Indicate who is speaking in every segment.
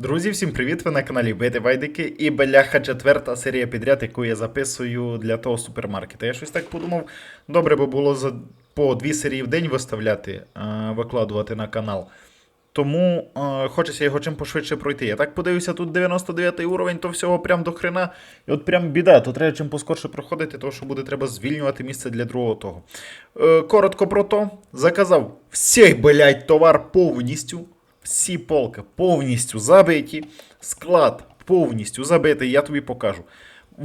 Speaker 1: Друзі, всім привіт! Ви на каналі Бити Байдики і бляха четверта серія підряд, яку я записую для того супермаркета. Я щось так подумав, добре би було за по дві серії в день виставляти, е, викладувати на канал. Тому е, хочеться його чим пошвидше пройти. Я так подивився, тут 99 уровень, то всього прям до хрена. І от прям біда, то треба чим поскорше проходити, тому що буде треба звільнювати місце для другого того. Е, коротко про то, заказав всій, блядь, товар повністю. Всі полки повністю забиті, склад повністю забитий, я тобі покажу.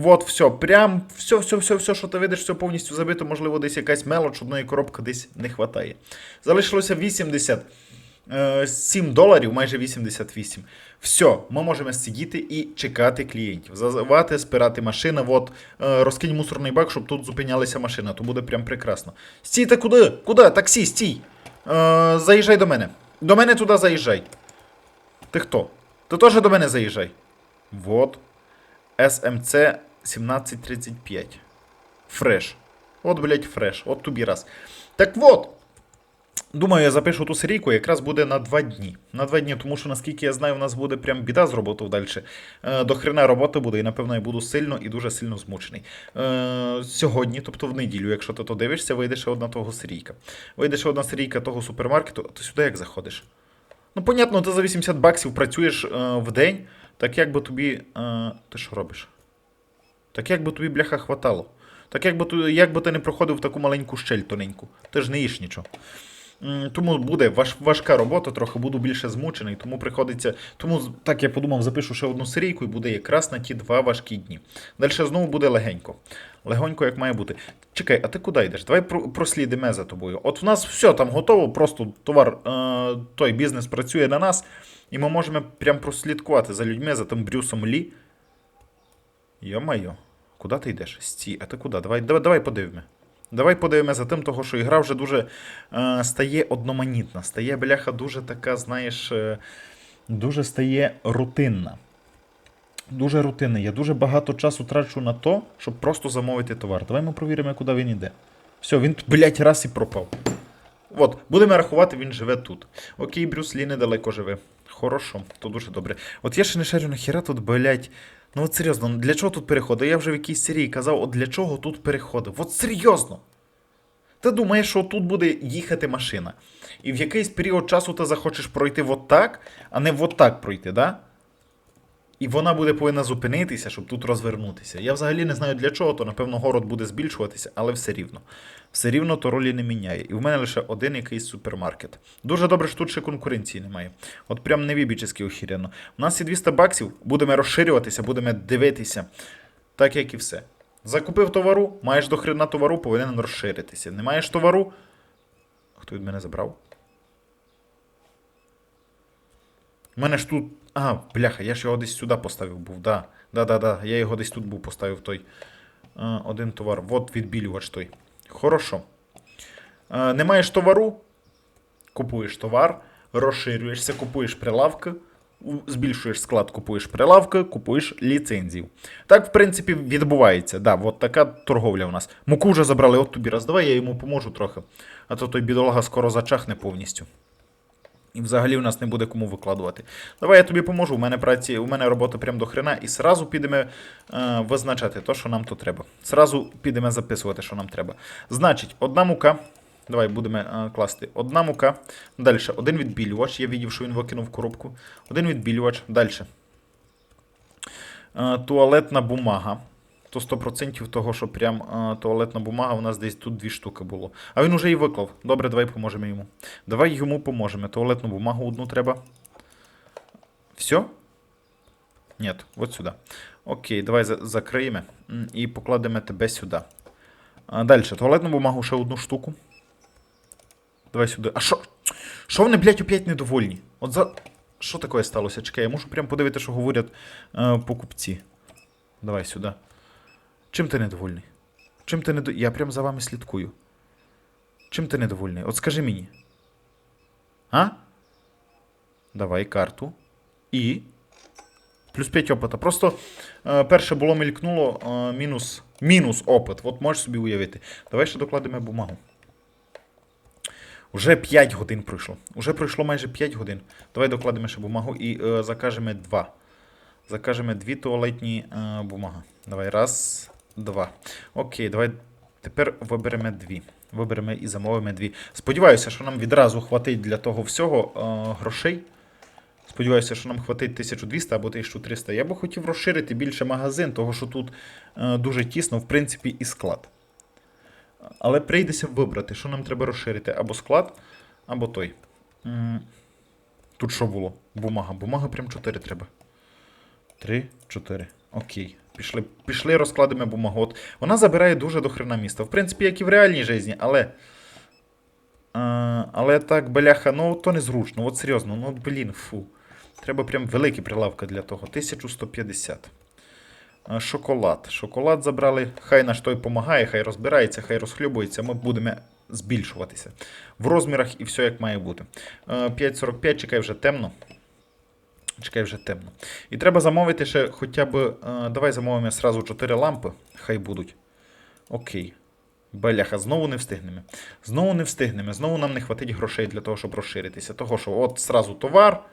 Speaker 1: От все, прям все, все, що ти видиш, все повністю забито, можливо, десь якась мелоч, одної коробки десь не вистачає. Залишилося 87 доларів, майже 88. Все, ми можемо сидіти і чекати клієнтів. Зазивати, спирати машини. От, е, розкинь мусорний бак, щоб тут зупинялася машина, то буде прям прекрасно. Стійте куди? Куди? Таксі, стій! Е, заїжджай до мене. До мене туди заїжджай. Ти хто? Ти теж до мене заїжджай. Вот. СМЦ 1735. Фреш. От, блять, фреш. От тобі раз. Так вот. Думаю, я запишу ту серійку, якраз буде на два дні. На два дні, тому що, наскільки я знаю, у нас буде прям біда з роботою далі. Е, до хрена роботи буде, і напевно я буду сильно і дуже сильно змучений. Е, сьогодні, тобто в неділю, якщо ти то дивишся, вийде ще одна того серійка. Вийде ще одна серійка того супермаркету, а ти сюди як заходиш? Ну, понятно, ти за 80 баксів працюєш е, в день, так як би тобі. Ти що робиш? Так як би тобі бляха хватало. Так як би, як би ти не проходив таку маленьку щель тоненьку. Ти ж не їш нічого. Тому буде важ, важка робота, трохи буду більше змучений, тому приходиться. Тому так я подумав, запишу ще одну серійку і буде якраз на ті два важкі дні. Далі знову буде легенько. Легонько, як має бути. Чекай, а ти куди йдеш? Давай про- прослідимо за тобою. От в нас все там готово, просто товар, е, той бізнес працює на нас, і ми можемо прям прослідкувати за людьми, за тим Брюсом Лі. Йо-майо, куди ти йдеш? Стій, а ти куди? Давай, давай, давай подивимо. Давай подивимося за тим, того, що ігра вже дуже е, стає одноманітна, стає бляха дуже така, знаєш, е, дуже стає рутинна. Дуже рутинна. Я дуже багато часу трачу на то, щоб просто замовити товар. Давай ми провіримо, куди він йде. Все, він, блядь, раз і пропав. От, будемо рахувати, він живе тут. Окей, Брюс Лі недалеко живе. Хорошо, то дуже добре. От я ще не шарю нахіра тут, блядь. Ну от серйозно, ну для чого тут переходи? Я вже в якійсь серії казав, от для чого тут переходи? От серйозно. Ти думаєш, що тут буде їхати машина. І в якийсь період часу ти захочеш пройти от так, а не от так пройти, да? І вона буде повинна зупинитися, щоб тут розвернутися. Я взагалі не знаю для чого, то напевно город буде збільшуватися, але все рівно. Все рівно то ролі не міняє. І в мене лише один якийсь супермаркет. Дуже добре, що тут ще конкуренції немає. От прям невібічески охірено. У нас є 200 баксів, будемо розширюватися, будемо дивитися. Так як і все. Закупив товару, маєш до хрена товару, повинен розширитися. Не маєш товару. Хто від мене забрав? У мене ж тут. Ага, бляха, я ж його десь сюди поставив був, да. Да, да, да. Я його десь тут був поставив той. Е, один товар. Вот відбілювач той. Хорошо. Е, не маєш товару, купуєш товар, розширюєшся, купуєш прилавки, збільшуєш склад, купуєш прилавки, купуєш ліцензію. Так, в принципі, відбувається. Да, от така торговля у нас. Муку вже забрали, от тобі раз. Давай я йому поможу трохи. А то той бідолага скоро зачахне повністю. І взагалі в нас не буде кому викладувати. Давай я тобі поможу. У мене праці, у мене робота прям до хрена, і сразу підемо е, визначати те, що нам то треба. Сразу підемо записувати, що нам треба. Значить, одна мука. Давай будемо е, класти. Одна мука. Далі. Один відбілювач. Я бачив, що він викинув коробку. Один відбілювач. Далі. Е, туалетна бумага. То 100% того, що прям е, туалетна бумага у нас десь тут дві штуки було. А він уже і виклав. Добре, давай поможемо йому. Давай йому поможемо. Туалетну бумагу одну треба. Все? Ні, от сюди. Окей, давай за- закриємо і покладемо тебе сюди. А, далі, туалетну бумагу ще одну штуку. Давай сюди. А що? Що вони, блядь, опять недовольні? От за. Що таке сталося? Чекай, я мушу прям подивитися, що говорять е, покупці. Давай сюди. Чим ти недовольний? Чим ти недовольний? Я прям за вами слідкую. Чим ти недовольний? От скажи мені. А? Давай карту. І. Плюс 5 опита. Просто е, перше було мелькнуло е, мінус, мінус опит. От можеш собі уявити. Давай ще докладемо бумагу. Уже 5 годин пройшло. Уже пройшло майже 5 годин. Давай докладемо ще бумагу і е, закажемо два. Закажемо дві туалетні е, бумаги. Давай, раз, два. Окей, давай тепер виберемо дві. Виберемо і замовимо дві. Сподіваюся, що нам відразу хватить для того всього е, грошей. Сподіваюся, що нам хватить 1200 або 1300. Я би хотів розширити більше магазин, того що тут е, дуже тісно, в принципі, і склад. Але прийдеться вибрати, що нам треба розширити. Або склад, або той. Тут що було? Бумага. Бумага прям 4 треба. 3, 4. Окей. Пішли, пішли розкладемо бумагу. От вона забирає дуже до хрена міста. В принципі, як і в реальній житті, але. Але так, бляха, ну то незручно. От серйозно, ну блін, фу. Треба прям великі прилавки для того. 1150. Е, Шоколад. Шоколад забрали. Хай наш той помагає, хай розбирається, хай розхлюбується. Ми будемо збільшуватися в розмірах і все як має бути. Е, 5.45, чекай вже темно. Чекай вже темно. І треба замовити ще хоча б. е, давай замовимо сразу 4 лампи. Хай будуть. Окей. Беляха, знову не встигнемо. Знову не встигнемо. Знову нам не хватить грошей для того, щоб розширитися. Того, що от сразу товар.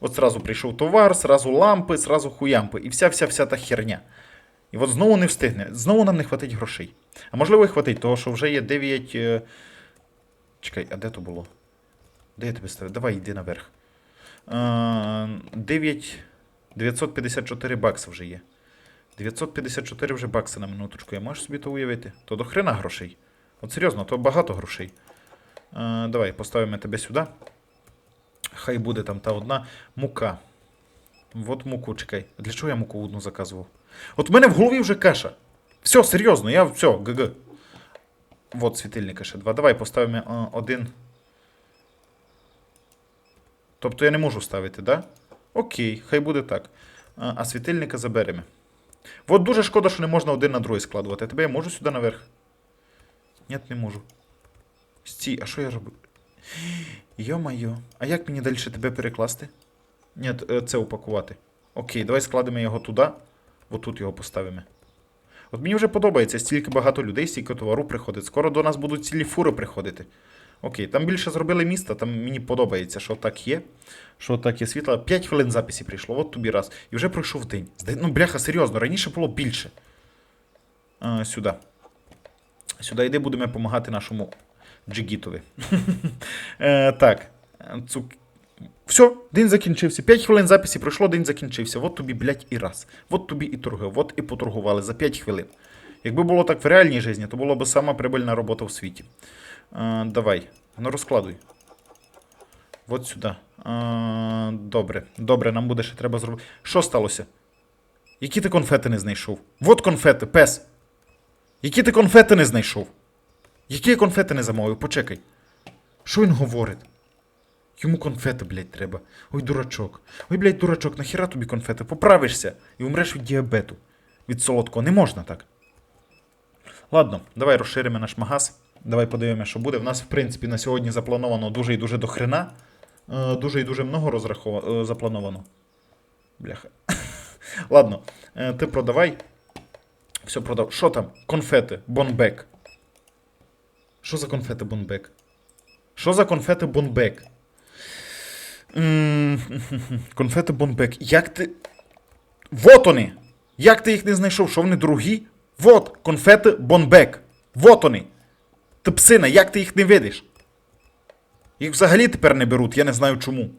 Speaker 1: От сразу прийшов товар, сразу лампи, сразу хуямпи. І вся-вся-вся та херня. І от знову не встигне. Знову нам не хватить грошей. А можливо і хватить, того що вже є 9. е, Чекай, а де то було? Де я тебе ставлю? Давай йди наверх. Е, 9. 954 бакси вже є. 954 вже бакси на минуточку. Я можеш собі то уявити? То до хрена грошей. От серйозно, то багато грошей. Е, давай, поставимо тебе сюди. Хай буде там та одна мука. От муку, чекай. Для чого я муку одну заказував? От в мене в голові вже каша. Все, серйозно, я все, ГГ. Вот світильника ще два. Давай поставимо один. Тобто я не можу ставити, да? Окей, хай буде так. А, світильника заберемо. От дуже шкода, що не можна один на другий складувати. А тебе я можу сюди наверх? Ні, не можу. Стій, а що я роблю? Йо-майо, а як мені далі тебе перекласти? Ні, е, це упакувати. Окей, давай складемо його туди. Отут його поставимо. От мені вже подобається, стільки багато людей, стільки товару приходить. Скоро до нас будуть цілі фури приходити. Окей, там більше зробили міста, там мені подобається, що так є. Що так є світло. 5 хвилин записі прийшло, от тобі раз. І вже пройшов день. Ну, бляха, серйозно, раніше було більше. А, сюди. Сюди йди, будемо допомагати нашому джигітові. Е, так. Все, день закінчився. 5 хвилин записі пройшло, день закінчився. От тобі, блядь, і раз. От тобі і торги, от і поторгували за 5 хвилин. Якби було так в реальній житті, то була б сама прибильна робота в світі. Е, давай, ну розкладуй. От сюди. Е, добре, добре, нам буде ще треба зробити. Що сталося? Які ти конфети не знайшов? Вот конфети, пес. Які ти конфети не знайшов? Які я конфети не замовив? Почекай. Що він говорить? Йому конфети, блядь, треба. Ой, дурачок. Ой, блядь, дурачок, нахіра тобі конфети? Поправишся і умреш від діабету. Від солодкого. Не можна так. Ладно, давай розширимо наш магаз. Давай подивимося, що буде. В нас, в принципі, на сьогодні заплановано дуже і дуже до хрена. Е, Дуже і дуже много розраховано заплановано. Бляха. Ладно, е, ти продавай. Все продав. Що там? Конфети, бонбек. Що за конфети бонбек? Що за конфети бонбек? Конфети бонбек. Як ти. Вот вони! Як ти їх не знайшов? Що вони дорогі? Вот, конфети бонбек. Вот вони. Ти псина, як ти їх не видиш? Їх взагалі тепер не беруть, я не знаю чому.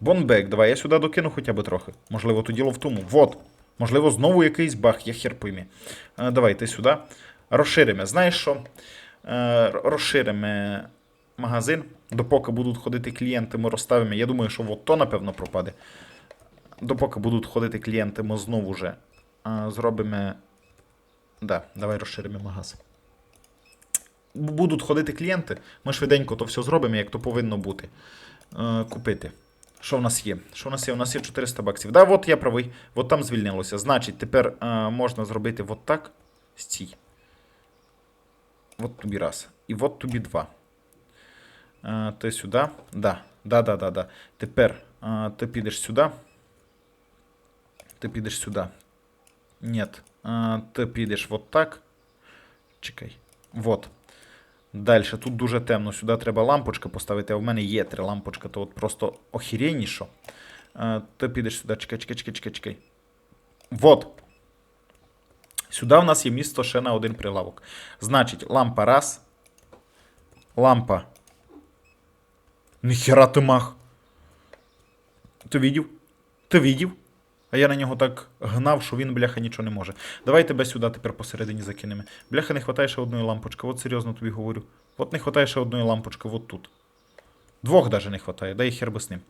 Speaker 1: Бонбек, давай я сюди докину хоча б трохи. Можливо, то діло в тому. Вот. Можливо, знову якийсь баг, я хер поймі. Е, давай ти сюди. Розширимо. Знаєш що? Е, розширимо магазин. Допоки будуть ходити клієнти, ми розставимо. Я думаю, що от то, напевно, пропаде. Допоки будуть ходити клієнти, ми знову же е, зробимо. Да, давай розширимо магаз. Будуть ходити клієнти, ми швиденько то все зробимо, як то повинно бути. Е, купити. Що в нас є? Що в нас є? У нас є 400 баксів. Да, от я правий. От там звільнилося. Значить, тепер е, можна зробити от так. Стій. От тобі раз. І от тобі два. Е, ти сюди. Да. Да, да, да, да. Тепер ти підеш сюди. Ти підеш сюди. Ні. Ти підеш от так. Чекай. Вот. Далі, тут дуже темно, сюди треба лампочка поставити, а в мене є три лампочка, то от просто охеренні. Е, ти підеш сюди, чекай, чекай, чекай, чекай, чекай. Вот. Сюди в нас є місто ще на один прилавок. Значить, лампа раз. Лампа. Ніхера ти мах. Ти видів? Ти видів? А я на нього так гнав, що він, бляха, нічого не може. Давай тебе сюди тепер посередині закинемо. Бляха, не вистачає ще одної лампочки. От серйозно тобі говорю. От не вистачає ще одної лампочки, от тут. Двох даже не вистачає, дай хер би з ним.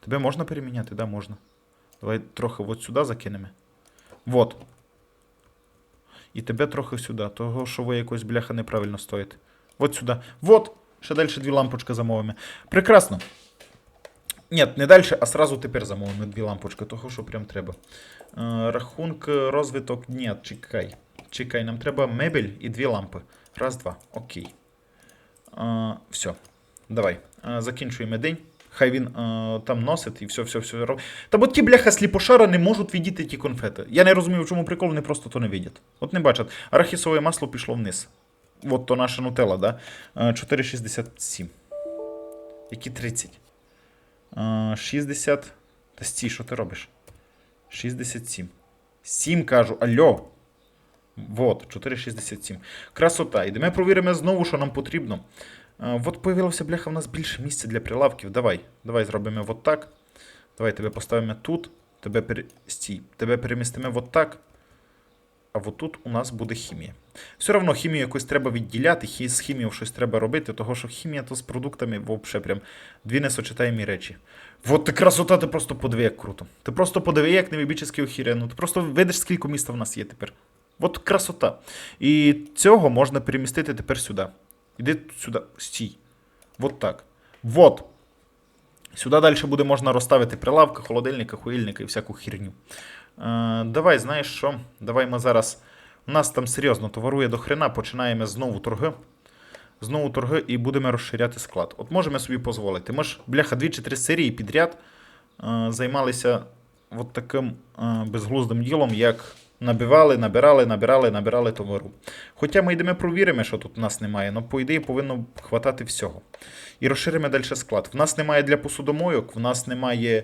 Speaker 1: Тебе можна переміняти? Да, можна. Давай трохи от сюди закинемо. Вот. І тебе трохи сюди, того, що ви якось бляха неправильно стоїте. От сюди. Вот. Ще далі дві лампочки замовимо. Прекрасно. Ні, не далі, а сразу тепер замовимо дві лампочки, того, що прям треба. Е, рахунок, розвиток. Ні, чекай. Чекай, нам треба мебель і дві лампи. Раз, два. Окей. Е, все. Давай. Е, закінчуємо день. Хай він е, там носить і все, все, все робить. Та бо ті бляха сліпошара не можуть віддіти ті конфети. Я не розумію, в чому прикол, вони просто то не видять. От не бачать. Арахісове масло пішло вниз. От то наша нутелла, да? Е, 4,67. Які 30? Е, 60. Та стій, що ти робиш? 67. 7 кажу, альо. Вот, 4,67. Красота. Ідемо провіримо знову, що нам потрібно. От появилося, бляха, в нас більше місця для прилавків. Давай. Давай зробимо от так. Давай тебе поставимо тут. Тебе пере... Стій. Тебе перемістимо от так. А от тут у нас буде хімія. Все одно хімію якось треба відділяти, з хімією щось треба робити, того що хімія то з продуктами взагалі прям дві несочетаємі речі. От ти красота, ти просто подиви, як круто. Ти просто подиви, як невибічний охірено. Ти просто видиш, скільки міста в нас є тепер. От красота. І цього можна перемістити тепер сюди. Іди сюди, стій. Вот так. Вот. Сюди далі буде можна розставити прилавки, холодильника, хуїльника і всяку херню. Е, давай, знаєш що? Давай ми зараз. У нас там серйозно товарує до хрена, починаємо знову торги. Знову торги і будемо розширяти склад. От можемо собі дозволити. Ми ж, бляха, дві чи три серії підряд е, займалися от таким е, безглуздим ділом, як набивали, набирали, набирали, набирали товару. Хоча ми йдемо провіримо, що тут у нас немає, але по ідеї повинно хватати всього. І розширимо далі склад. В нас немає для посудомойок, в нас немає.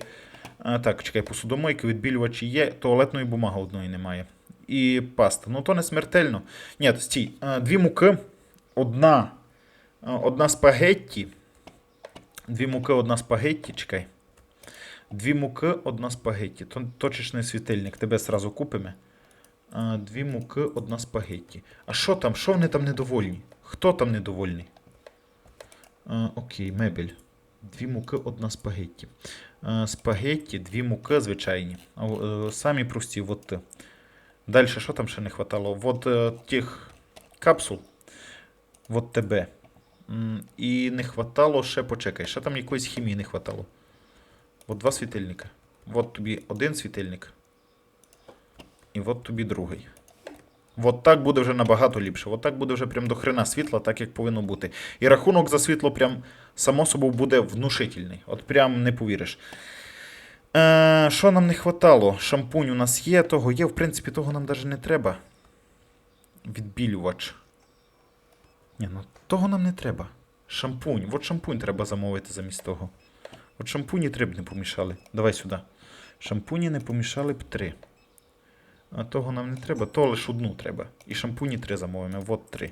Speaker 1: А, так, чекай, посудомойки, відбілювачі є, туалетної бумаги одної немає. І паста. Ну то не смертельно. Ні, стій. Дві муки, одна, одна спагетті. Дві муки, одна спагетті, чекай. Дві муки, одна спагетті. То, точечний світильник, тебе зразу купимо. Дві муки, одна спагетті. А що там? Що вони там недовольні? Хто там недовольний? Окей, мебель. Дві муки, одна спагетті. Е, спагетті, дві муки звичайні. Е, Самі прості. От. Далі, що там ще не хватало? От е, тих капсул. От тебе. І не хватало ще, почекай, ще там якоїсь хімії не хватало. От два світильника. От тобі один світильник. І от тобі другий. От так буде вже набагато ліпше. От так буде вже прям до хрена світла, так як повинно бути. І рахунок за світло прям само собою буде внушительний. От прям не повіриш. Е, що нам не хватало? Шампунь у нас є, того є, в принципі, того нам навіть не треба. Відбілювач. Ні, ну того нам не треба. Шампунь. От шампунь треба замовити замість того. От шампуні три б не помішали. Давай сюди. Шампуні не помішали б три. А того нам не треба, то лише одну треба. І шампуні три замовимо. Вот три.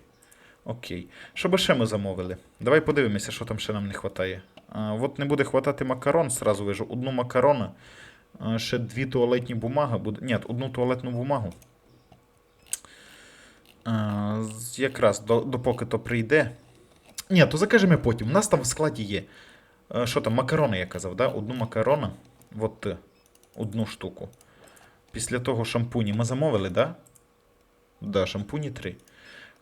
Speaker 1: Окей. Що би ще ми замовили? Давай подивимося, що там ще нам не вистачає. От не буде хватати макарон, сразу вижу. Одну макарона. Ще дві туалетні бумаги. Буде... Ні, одну туалетну бумагу. А, якраз до, допоки то прийде. Ні, то закажемо потім. У нас там в складі є. Що там, макарони, я казав, да? Одну макарона. От е, одну штуку. Після того шампуні ми замовили, да? Да, шампуні 3.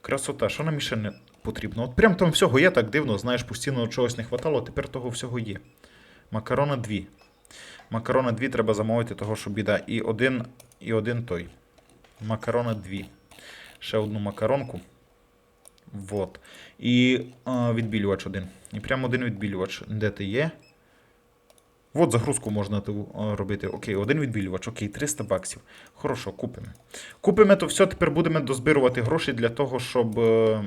Speaker 1: Красота, що нам ще не потрібно? От прям там всього є так дивно, знаєш, постійно чогось не хватало, а тепер того всього є. Макарона 2. Макарона 2 треба замовити, того що біда. І один, і один той. Макарона 2. Ще одну макаронку. Вот. І а, відбілювач один. І прям один відбілювач. Де ти є? От загрузку можна робити. Окей, один відбілювач, окей, 300 баксів. Хорошо, купимо. Купимо то все, тепер будемо дозбирувати гроші для того, щоб. е,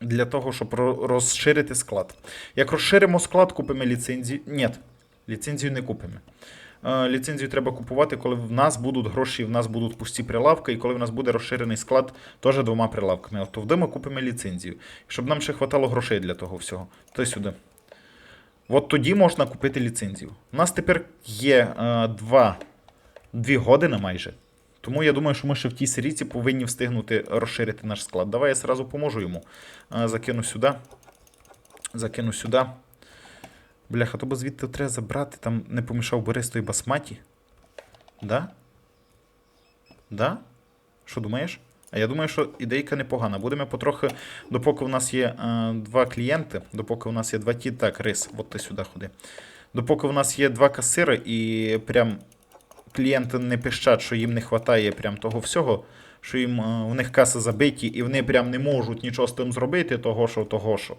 Speaker 1: для того, щоб розширити склад. Як розширимо склад, купимо ліцензію. Ні, ліцензію не купимо. Е, Ліцензію треба купувати, коли в нас будуть гроші, в нас будуть пусті прилавки, і коли в нас буде розширений склад теж двома прилавками. От тоді ми купимо ліцензію. Щоб нам ще хватало грошей для того всього. То сюди. От тоді можна купити ліцензію. У нас тепер є е, два, дві години майже. Тому я думаю, що ми ще в тій серійці повинні встигнути розширити наш склад. Давай я сразу поможу йому. Е, закину сюди. Закину сюди. Бляха, то звідти треба забрати, там не помішав Борис басматі. Да? Да? Що думаєш? А я думаю, що ідейка непогана. Будемо потрохи, допоки в нас є е, два клієнти, допоки в нас є два ті. Так, рис, от ти сюди ходи. Допоки в нас є два касири, і прям клієнти не пищать, що їм не вистачає прям того всього, що їм е, у них каси забиті, і вони прям не можуть нічого з тим зробити, того що, того що.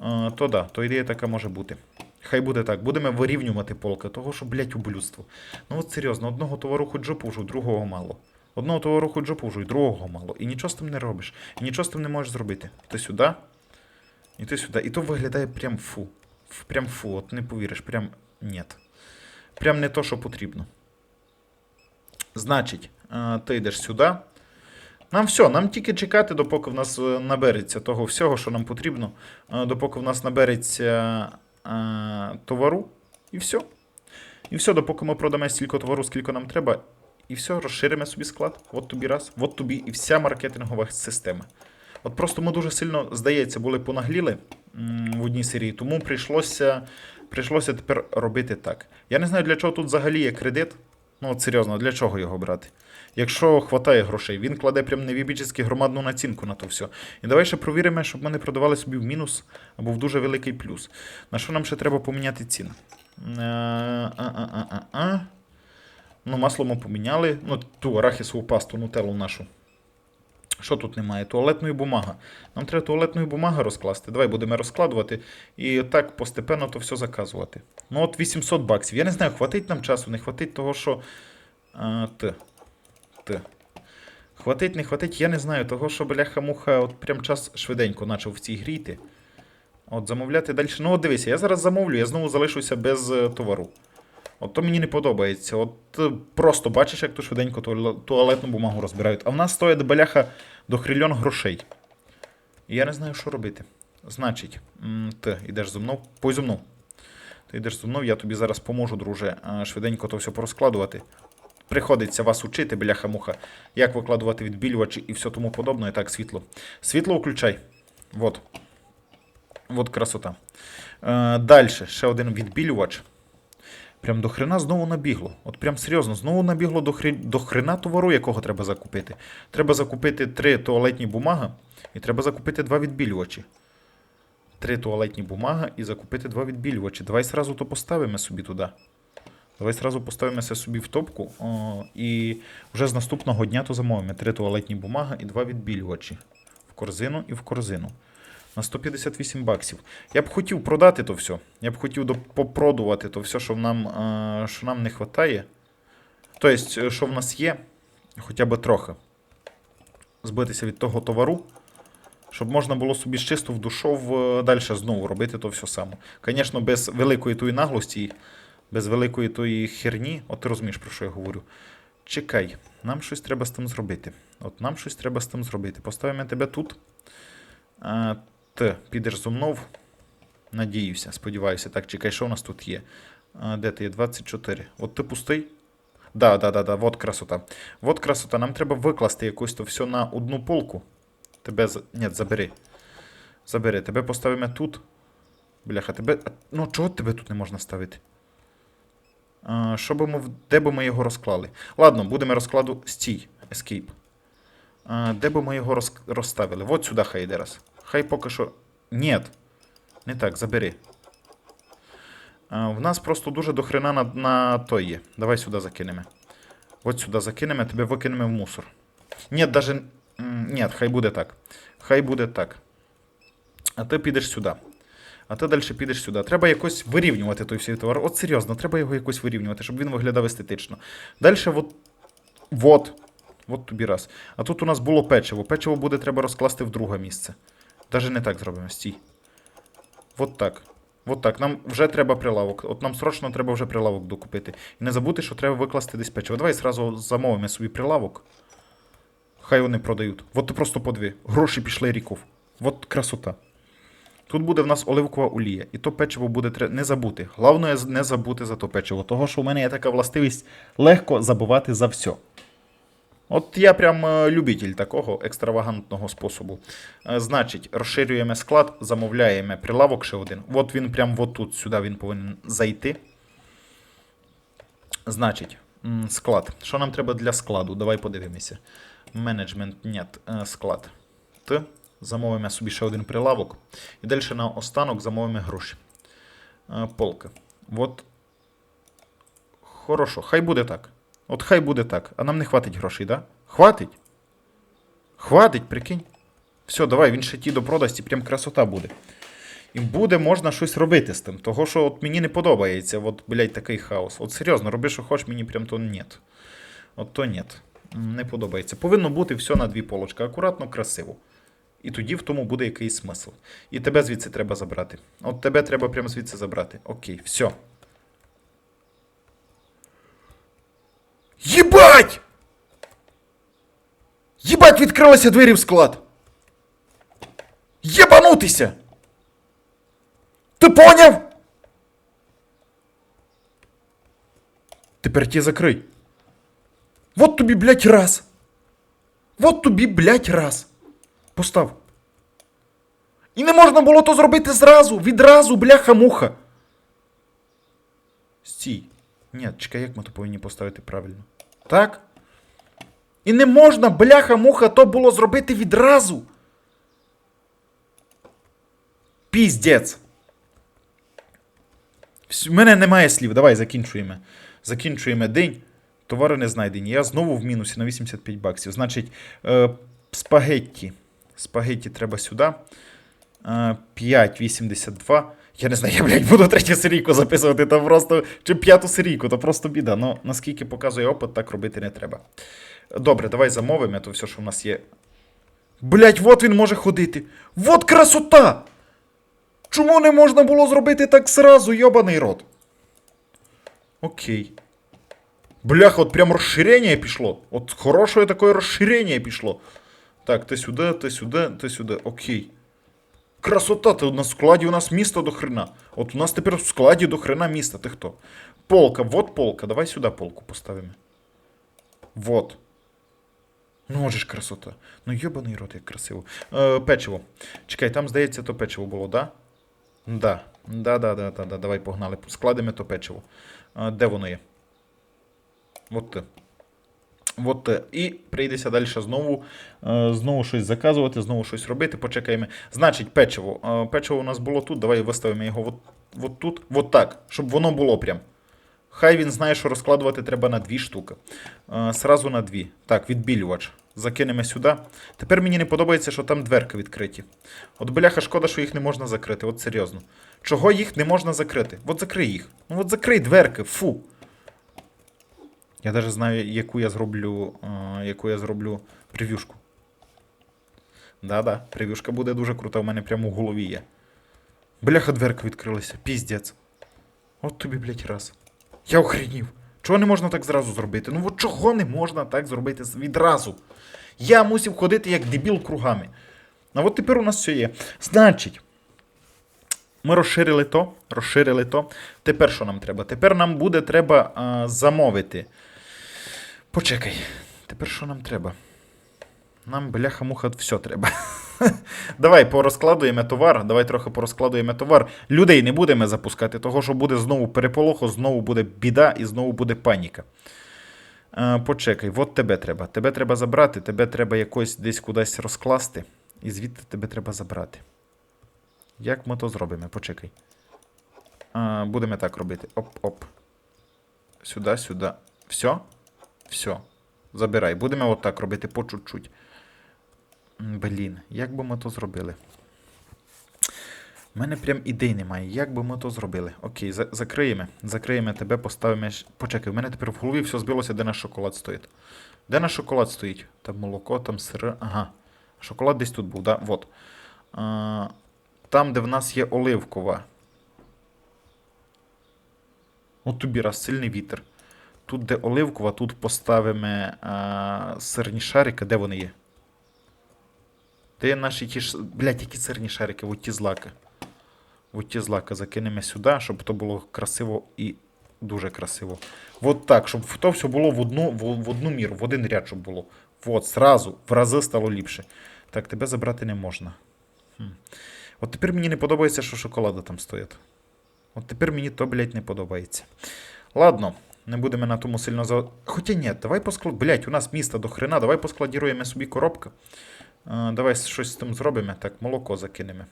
Speaker 1: Е, то да, то ідея така може бути. Хай буде так, будемо вирівнювати полки, того що, блядь, ублюдство. Ну от серйозно, одного товару хоч жопу вже, другого мало. Одного хоч жопу і другого мало. І нічого з тим не робиш. І нічого з тим не можеш зробити. Ти сюди, і ти сюди. І то виглядає прям фу. Прям фу, от не повіриш, прям нет. Прям не то, що потрібно. Значить, е, ти йдеш сюди. Нам все, нам тільки чекати, допоки в нас е, набереться того всього, що нам потрібно, е, допоки в нас набереться товару, і все. І все, допоки ми продамо стільки товару, скільки нам треба, і все, розширимо собі склад. От тобі раз, от тобі і вся маркетингова система. От просто ми дуже сильно, здається, були понагліли в одній серії, тому прийшлося, прийшлося тепер робити так. Я не знаю, для чого тут взагалі є кредит. Ну, от серйозно, для чого його брати? Якщо хватає грошей, він кладе прям невібічськи громадну націнку на то все. І давай ще провіримо, щоб ми не продавали собі в мінус або в дуже великий плюс. На що нам ще треба поміняти ціни? Е, А-а-а-а-а. Ну, масло ми поміняли. Ну, ту арахісову пасту, нутеллу нашу. Що тут немає? Туалетної бумаги. Нам треба туалетної бумаги розкласти. Давай будемо розкладувати і так постепенно то все заказувати. Ну от 800 баксів. Я не знаю, хватить нам часу, не хватить того, що. Т. Т. Хватить, не хватить, я не знаю, того, що бляха-муха, от прям час швиденько почав в цій грі йти. От замовляти далі. Ну, от дивися, я зараз замовлю, я знову залишуся без е, товару. От то мені не подобається. От е, просто бачиш, як то швиденько туалетну бумагу розбирають. А в нас стоїть бляха до хрильон грошей. І я не знаю, що робити. Значить, ти йдеш зо мною, пой зо мною. Ти йдеш зо мною, я тобі зараз поможу, друже, е, швиденько то все порозкладувати. Приходиться вас учити, бляха-муха, як викладувати відбілювачі і все тому подобне. Так, світло. Світло включай. Вот. Вот красота. Е, Далі, ще один відбілювач. Прям до хрена знову набігло. От прям серйозно, знову набігло до, хрі... до хрена товару, якого треба закупити. Треба закупити три туалетні бумаги і треба закупити два відбілювачі. Три туалетні бумаги і закупити два відбілювачі. Давай сразу то поставимо собі туди. Давай сразу поставимося собі в топку о, і вже з наступного дня то замовимо три туалетні бумаги і два відбілювачі. В корзину і в корзину. На 158 баксів. Я б хотів продати то все. Я б хотів попродувати то все, що нам, е, що нам не вистачає. Тобто, е, що в нас є, хоча б трохи. Збитися від того товару, щоб можна було собі з чисто в душов далі знову робити то все саме. Звісно, без великої тої наглості, без великої тої херні, от ти розумієш, про що я говорю. Чекай, нам щось треба з тим зробити. От нам щось треба з тим зробити. Поставимо тебе тут. Підеш зо мною. Надіюся, сподіваюся. Так, чекай, що у нас тут є? А, де ти є? 24. От ти пустий? Да, да, да, да, вот красота. Вот красота. Нам треба викласти якось то все на одну полку. Тебе. Ні, забери. Забери. Тебе поставимо тут. Бляха, тебе. Ну, чого тебе тут не можна ставити? А, що би ми, де би ми його розклали? Ладно, будемо розкладу. Стій. Escape. А, де би ми його роз... розставили? От сюди хай йде раз. Хай поки що. Ні. Не так, забери. А, в нас просто дуже дохрена на, на той є. Давай сюди закинемо. От сюди закинемо, тебе викинемо в мусор. Ні, даже. Ні, хай буде так. Хай буде так. А ти підеш сюди. А ти далі підеш сюди. Треба якось вирівнювати той всій товар. От серйозно, треба його якось вирівнювати, щоб він виглядав естетично. Далі, от. Вот. От тобі раз. А тут у нас було печиво. Печиво буде треба розкласти в друге місце. Даже не так зробимо. Стій. Вот так. Вот так. Нам вже треба прилавок. От нам срочно треба вже прилавок докупити. І не забути, що треба викласти десь печиво. Давай зразу замовимо собі прилавок. Хай вони продають. От просто по дві. Гроші пішли ріков. От красота. Тут буде в нас оливкова олія, і то печиво буде тре- не забути. Головне не забути за то печиво, того що у мене є така властивість легко забувати за все. От я прям е, любитель такого екстравагантного способу. Е, Значить, розширюємо склад, замовляємо прилавок ще один. От він прям от тут, сюди він повинен зайти. Значить, склад. Що нам треба для складу? Давай подивимося. Менеджмент, нет, е, склад. Т. Замовимо собі ще один прилавок. І далі на останок замовимо гроші. Полка. От. Хорошо, хай буде так. От хай буде так. А нам не хватить грошей, да? Хватить? Хватить, прикинь. Все, давай, він ще ті допродасть і прям красота буде. І буде можна щось робити з тим. Того, що от мені не подобається, от, блядь, такий хаос. От серйозно, роби, що хочеш, мені прям то нет. От то нет. Не подобається. Повинно бути все на дві полочки. Акуратно, красиво. І тоді в тому буде якийсь смисл. І тебе звідси треба забрати. От тебе треба прямо звідси забрати. Окей, все. Єбать! Єбать, відкрилися двері в склад! Єбанутися! Ти поняв? Тепер ті закрий. Вот тобі, блядь, раз. Вот тобі, блядь, раз. Постав. І не можна було то зробити зразу, відразу, бляха-муха. Стій. Ні, чекай, як ми то повинні поставити правильно. Так? І не можна, бляха-муха, то було зробити відразу. Піздець. У мене немає слів. Давай закінчуємо. Закінчуємо день. Товари не знайдені. Я знову в мінусі на 85 баксів. Значить, е, спагетті. Спагетті треба сюди. Е, 5,82. Я не знаю, я, блядь, буду третю серійку записувати, то просто. Чи п'яту серійку, то просто біда. Ну, наскільки показує опит, так робити не треба. Добре, давай замовимо, то все, що в нас є. Блять, от він може ходити. Вот красота! Чому не можна було зробити так сразу, йобаний рот? Окей. Бляха, от прям розширення пішло. От хороше таке розширення пішло. Так, ти сюди, ти сюди, ти сюди. Окей. Красота, ти на складі у нас місто до хрена. От у нас тепер в складі до хрена міста. Ти хто? Полка, вот полка. Давай сюди полку поставимо. Вот. Ну, може ж красота. Ну, йобаний рот, як красиво. Е, печиво. Чекай, там, здається, то печиво було, да? Да. Да, да, да, да, да. Давай погнали. Складемо то печиво. Е, де воно є? От те. От. І прийдеться далі знову, е, знову щось заказувати, знову щось робити. Почекаємо. Значить, печиво. Е, печиво у нас було тут. Давай виставимо його от, от тут. От так, щоб воно було прям. Хай він знає, що розкладувати треба на дві штуки. Е, сразу на дві. Так, відбілювач. Закинемо сюди. Тепер мені не подобається, що там дверки відкриті. От бляха, шкода, що їх не можна закрити. От серйозно. Чого їх не можна закрити? От закрий їх. Ну от закрий дверки, фу. Я навіть знаю, яку я зроблю, яку я зроблю прев'юшку. Да-да, прев'юшка буде дуже крута, у мене прямо в голові є. Бляха, дверка відкрилася, піздець. От тобі, блядь, раз. Я охренів. Чого не можна так зразу зробити? Ну от чого не можна так зробити відразу? Я мусив ходити як дебіл кругами. А от тепер у нас все є. Значить, ми розширили то, розширили то. Тепер що нам треба? Тепер нам буде треба а, замовити. Почекай. Тепер що нам треба? Нам, бляха-муха, все треба. Давай порозкладуємо товар. Давай трохи порозкладуємо товар. Людей не будемо запускати, того що буде знову переполоху, знову буде біда і знову буде паніка. Е, почекай, от тебе треба. Тебе треба забрати, тебе треба якось десь кудись розкласти. І звідти тебе треба забрати. Як ми то зробимо? Почекай. Е, будемо так робити. Оп-оп. Сюди, сюди. Все? Все. Забирай. Будемо отак робити по чуть-чуть. Блін, як би ми то зробили? У мене прям ідей немає. Як би ми то зробили? Окей, за- закриємо. Закриємо тебе, поставимо. Почекай, у мене тепер в голові все збилося, де наш шоколад стоїть. Де наш шоколад стоїть? Там молоко, там сир. Ага. Шоколад десь тут був, да? Вот. А, там, де в нас є оливкова. От тобі раз сильний вітер. Тут, де оливкова, тут поставимо а, сирні шарики. Де вони є? Де наші ті ж. Блять, які сирні шарики, от ті злаки. От ті злаки закинемо сюди, щоб то було красиво і дуже красиво. От так, щоб то все було в одну, в, в одну міру, в один ряд, щоб було. От, зразу, в рази стало ліпше. Так, тебе забрати не можна. Хм. От тепер мені не подобається, що шоколади там стоять. От тепер мені то, блядь, не подобається. Ладно, не будемо на тому сильно за. Хоча ні, давай посклад. Блять, у нас місто до хрена, давай поскладіруємо собі коробки. А, давай щось з тим зробимо. Так, молоко закинемо.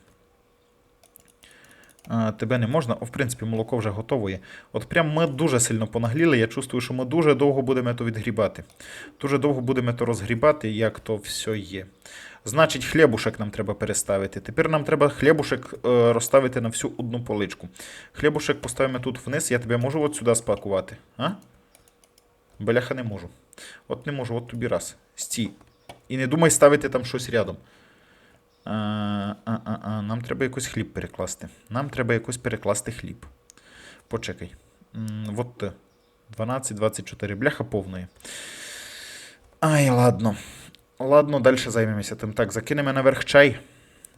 Speaker 1: Тебе не можна. О, в принципі, молоко вже готово. От прям ми дуже сильно понагліли. Я чувствую, що ми дуже довго будемо то відгрібати. Дуже довго будемо то розгрібати, як то все є. Значить, хлібушек нам треба переставити. Тепер нам треба хлібушек е, розставити на всю одну поличку. Хлібушек поставимо тут вниз, я тебе можу от сюди спакувати. А? Бляха не можу. От не можу, от тобі раз. Стій. І не думай ставити там щось рядом. А, а, а, а, нам треба якось хліб перекласти. Нам треба якось перекласти хліб. Почекай. От 12, 24. Бляха повної. Ай, ладно. Ладно, далі займемося тим. Так, закинемо наверх чай.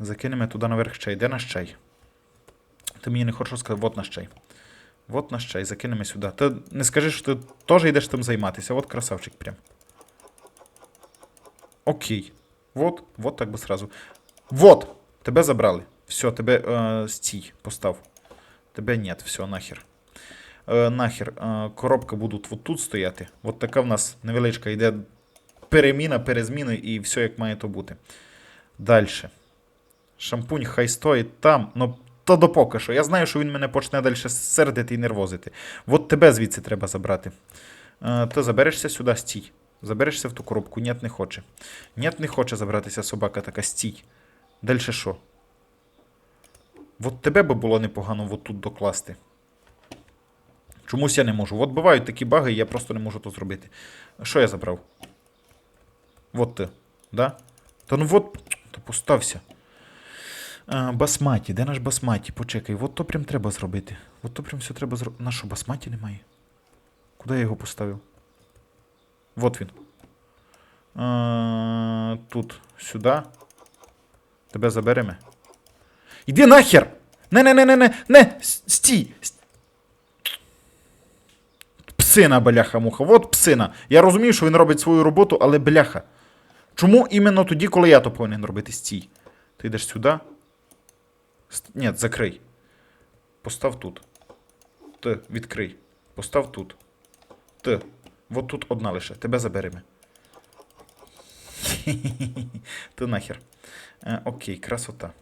Speaker 1: Закинемо туди наверх чай. Де наш чай? Ти мені не хочеш сказати, от наш чай. От наш чай, закинемо сюди. Ти не скажи, що ти теж йдеш тим займатися. От красавчик прям. Окей. Вот, вот так би сразу. Вот! Тебе забрали. Все, тебе е, стій, постав. Тебе нет, все, нахер. Е, нахер. Е, коробка будуть вот тут стояти. От така в нас невеличка йде переміна, перезміни і все як має то бути. Далі. Шампунь хай стоїть там, ну то допоки що. Я знаю, що він мене почне далі сердити і нервозити. От тебе звідси треба забрати. Е, ти заберешся сюди, стій. Заберешся в ту коробку. Нет, не хоче. Нет, не хоче забратися собака така, стій. Далі що? От тебе би було непогано от тут докласти. Чомусь я не можу. От бувають такі баги, я просто не можу то зробити. Що я забрав? Вот ти. Да? Та ну вот. То постався. А, басматі, де наш басматі? Почекай, от то прям треба зробити. От то прям все треба зробити. На що басматі немає? Куди я його поставив? Вот він. А, тут, сюди. Тебе заберемо. Іди нахер! Не-не-не-не-не! Не! Стій! Псина, бляха-муха. От псина. Я розумію, що він робить свою роботу, але бляха. Чому іменно тоді, коли я то повинен робити стій? Ти йдеш сюди? Ні, закрий. Постав тут. Ти відкрий. Постав тут. Ти. От тут одна лише. Тебе заберемо. Ти нахер. Е, окей, красота.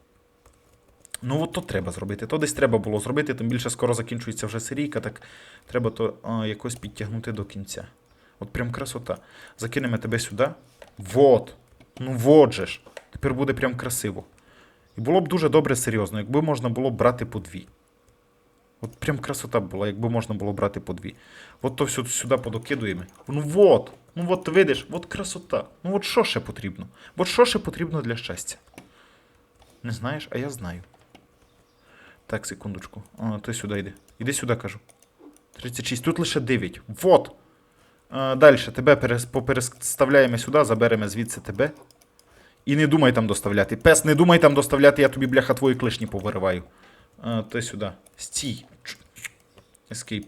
Speaker 1: Ну, от то треба зробити. То десь треба було зробити, тим більше скоро закінчується вже серійка, так треба то а, якось підтягнути до кінця. От прям красота. Закинемо тебе сюди. Вот. Ну вот же ж. Тепер буде прям красиво. І було б дуже добре серйозно, якби можна було брати по дві. От прям красота була, якби можна було брати по дві. От то все сюди подокидуємо. Ну вот. Ну от видиш, от красота. Ну от що ще потрібно? От що ще потрібно для щастя? Не знаєш, а я знаю. Так, секундочку. А, ти сюди йди. Іди сюди, кажу. 36. Тут лише 9. Вот. Далі тебе перес- попереставляємо сюди, заберемо звідси тебе. І не думай там доставляти. Пес, не думай там доставляти, я тобі, бляха, твої клишні повириваю. А, ти сюди. Стій. Escape.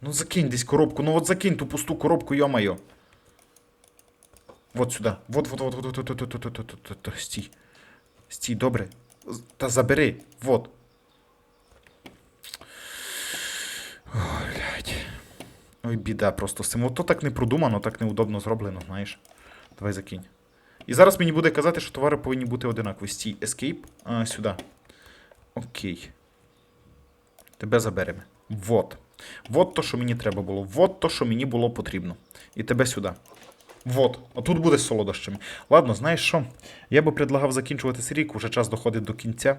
Speaker 1: Ну закинь десь коробку. Ну от закинь ту пусту коробку, йо-моє. Вот сюди. Вот, вот, вот, вот, вот, вот, вот, вот, вот, вот. Стій. Стій, добре. Та забери. Вот. Ой, біда просто з цим. Ото так не продумано, так неудобно зроблено, знаєш. Давай закинь. І зараз мені буде казати, що товари повинні бути одинакові. Стій, escape. А, сюди. Окей. Тебе заберемо. Вот. Вот то, що мені треба було. Вот то, що мені було потрібно. І тебе сюди. Вот. Отут буде з солодощами. Ладно, знаєш що? Я би предлагав закінчувати серійку, вже час доходить до кінця.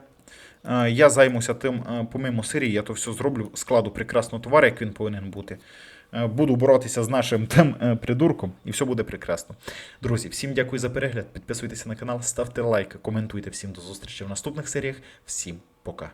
Speaker 1: Я займуся тим, помимо серії, я то все зроблю, складу прекрасно товар, як він повинен бути. Е, буду боротися з нашим тим е, придурком, і все буде прекрасно. Друзі, всім дякую за перегляд. Підписуйтеся на канал, ставте лайки, коментуйте. Всім до зустрічі в наступних серіях. Всім пока.